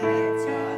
життя.